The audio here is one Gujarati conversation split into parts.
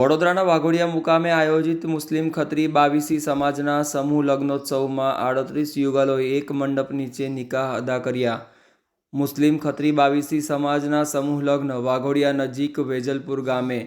વડોદરાના વાઘોડિયા મુકામે આયોજિત મુસ્લિમ ખત્રી બાવીસી સમાજના સમૂહ લગ્નોત્સવમાં આડત્રીસ યુગલોએ એક મંડપ નીચે નિકાહ અદા કર્યા. મુસ્લિમ ખત્રી બાવીસી સમાજના સમૂહ લગ્ન વાઘોડિયા નજીક વેજલપુર ગામે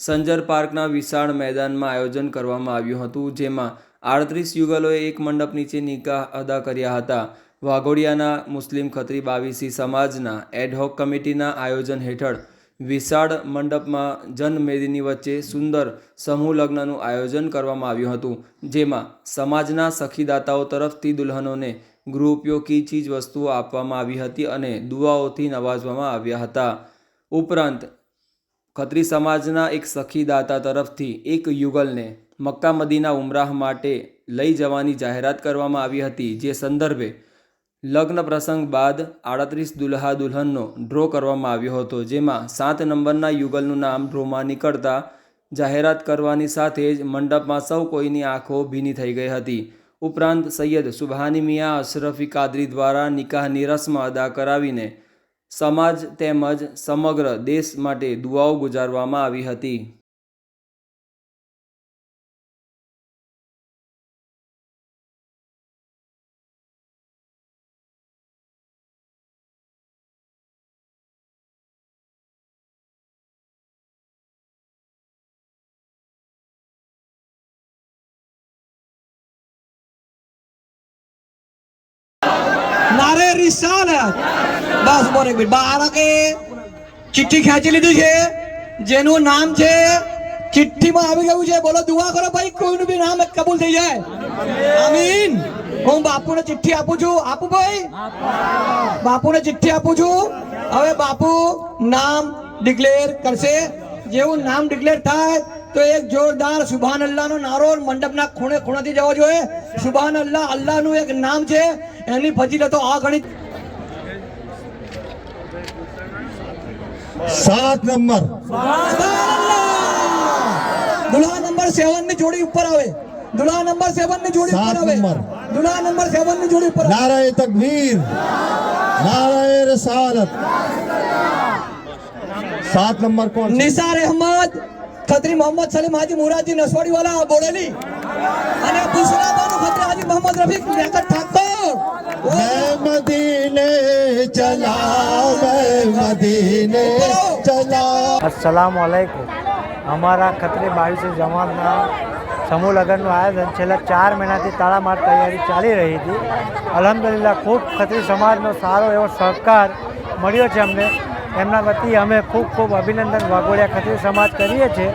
સંજર પાર્કના વિશાળ મેદાનમાં આયોજન કરવામાં આવ્યું હતું, જેમાં આડત્રીસ યુગલોએ એક મંડપ નીચે નિકાહ અદા કર્યા હતા. વાઘોડિયાના મુસ્લિમ ખત્રી બાવીસી સમાજના એડહોક કમિટીના આયોજન હેઠળ વિશાળ મંડપમાં જનમેદની વચ્ચે સુંદર સમૂહ લગ્નનું આયોજન કરવામાં આવ્યું હતું, જેમાં સમાજના સખીદાતાઓ તરફથી દુલ્હનોને ગૃહોપયોગી ચીજ વસ્તુઓ આપવામાં આવી હતી અને દુઆઓથી નવાજવામાં આવ્યા હતા. ઉપરાંત, ખત્રી સમાજના એક સખીદાતા તરફથી એક યુગલને મક્કા મદીના ઉમરાહ માટે લઈ જવાની જાહેરાત કરવામાં આવી હતી, જે સંદર્ભે લગ્ન પ્રસંગ બાદ આડત્રીસ દુલ્હા દુલ્હનનો ડ્રો કરવામાં આવ્યો હતો, જેમાં સાત નંબરના યુગલનું નામ ડ્રોમાં નીકળતા જાહેરાત કરવાની સાથે જ મંડપમાં સૌ કોઈની આંખો ભીની થઈ ગઈ હતી. ઉપરાંત સૈયદ સુબહાની મિયા, અશરફી કાદરી દ્વારા નિકાહની રસ્મ અદા કરાવીને સમાજ તેમજ સમગ્ર દેશ માટે દુઆઓ ગુજારવામાં આવી હતી. નારે રિસાલત બસ, બોલ એક મિનિટ. બાળકે ચિઠ્ઠી ખેંચી લીધી છે. જેનું નામ છે, ચિઠ્ઠીમાં આવી ગયું છે. બોલો, દુઆ કરો ભાઈ, કોઈનું બી નામ કબૂલ થઈ જાય. આમીન. હું બાપુને ચિઠ્ઠી આપું છું. આપું ભાઈ? બાપુને ચિઠ્ઠી આપું છું. હવે બાપુ નામ ડિક્લેર કરશે. જેવું નામ ડિક્લેર થાય, તો એક જોરદાર સુભાન અલ્લાહનો નારો મંડપના ખૂણે ખૂણેથી જવો જોઈએ. સુભાન અલ્લાહ, અલ્લાહનું એક નામ છે. એની ફજીલતો આ ગણિત સાત નંબર. દુલ્હા નંબર સેવનની જોડી ઉપર આવે. દુલ્હા નંબર સેવનની જોડી ઉપર સાત આવે. નંબર. દુલ્હા નંબર સેવનની જોડી ઉપર નારાય તકબીર નારાય રસાલત. સાત નંબર કોણ? નિસાર અહેમદ ખત્રી મોહમ્મદ સલીમ હાજી મુરાજી નસવાડી વાળા બોડેલી. અને દૂસરા બાજુ મોહમ્મદ રફીક રેકટ ઠાકોર. મદીને ચલા મદીને ચલા અસલામ વાલેકુમ અમારા ખતરે બાવીસે જમાતના સમૂહ લગ્નનું આયોજન છેલ્લા ચાર મહિનાથી તાળામાર તૈયારી ચાલી રહી હતી. અલહમદુલિલ્લા ખૂબ ખત્રી સમાજનો સારો એવો સહકાર મળ્યો છે અમને. એમના વતી અમે ખૂબ ખૂબ અભિનંદન વાઘોડિયા ખત્રી સમાજ કરીએ છીએ.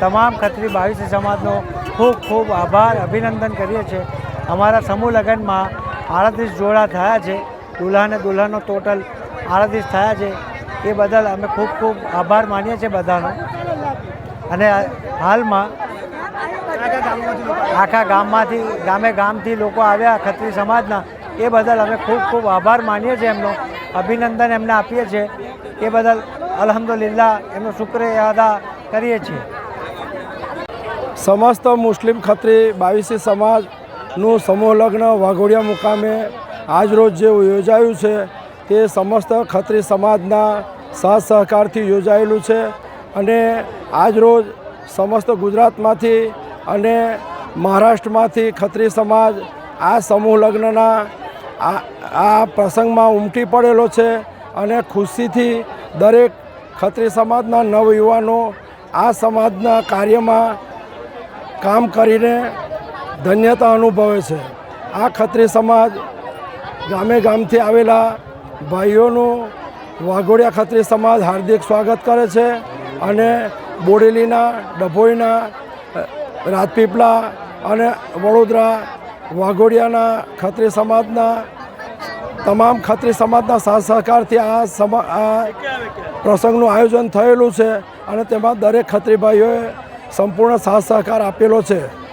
તમામ ખત્રી બાવીસી સમાજનો ખૂબ ખૂબ આભાર, અભિનંદન કરીએ છીએ. અમારા સમૂહ લગ્નમાં આડત્રીસ જોડા થયા છે. દુલ્હા અને દુલ્હનનો ટોટલ આડત્રીસ થયા છે. એ બદલ અમે ખૂબ ખૂબ આભાર માનીએ છીએ બધાનો. અને હાલમાં આખા ગામમાંથી, ગામે ગામથી લોકો આવ્યા ખત્રી સમાજના. એ બદલ અમે ખૂબ ખૂબ આભાર માનીએ છીએ એમનો. અભિનંદન એમને આપીએ છીએ. એ બદલ અલહમદુલિલ્લા એમનો શુક્ર અદા કરીએ છીએ. સમસ્ત મુસ્લિમ ખત્રી બાવીસી સમાજનું સમૂહ લગ્ન વાઘોડિયા મુકામે આજરોજ જે યોજાયું છે, તે સમસ્ત ખત્રી સમાજના સાથ સહકારથી યોજાયેલું છે અને આજરોજ સમસ્ત ગુજરાતમાંથી અને મહારાષ્ટ્રમાંથી ખત્રી સમાજ આ સમૂહ લગ્નના આ આ પ્રસંગમાં ઉમટી પડેલો છે અને ખુશીથી દરેક ખત્રી સમાજના નવયુવાનો આ સમાજના કાર્યમાં કામ કરીને ધન્યતા અનુભવે છે. આ ખત્રી સમાજ ગામે ગામથી આવેલા ભાઈઓનું વાઘોડિયા ખત્રી સમાજ હાર્દિક સ્વાગત કરે છે અને બોડેલીના, ડભોઈના, રાજપીપળા અને વડોદરા વાઘોડિયાના ખત્રી સમાજના, તમામ ખત્રી સમાજના સાથ સહકારથી આ સમા, આ પ્રસંગનું આયોજન થયેલું છે અને તેમાં દરેક ખત્રી ભાઈઓએ સંપૂર્ણ સાથ સહકાર આપેલો છે.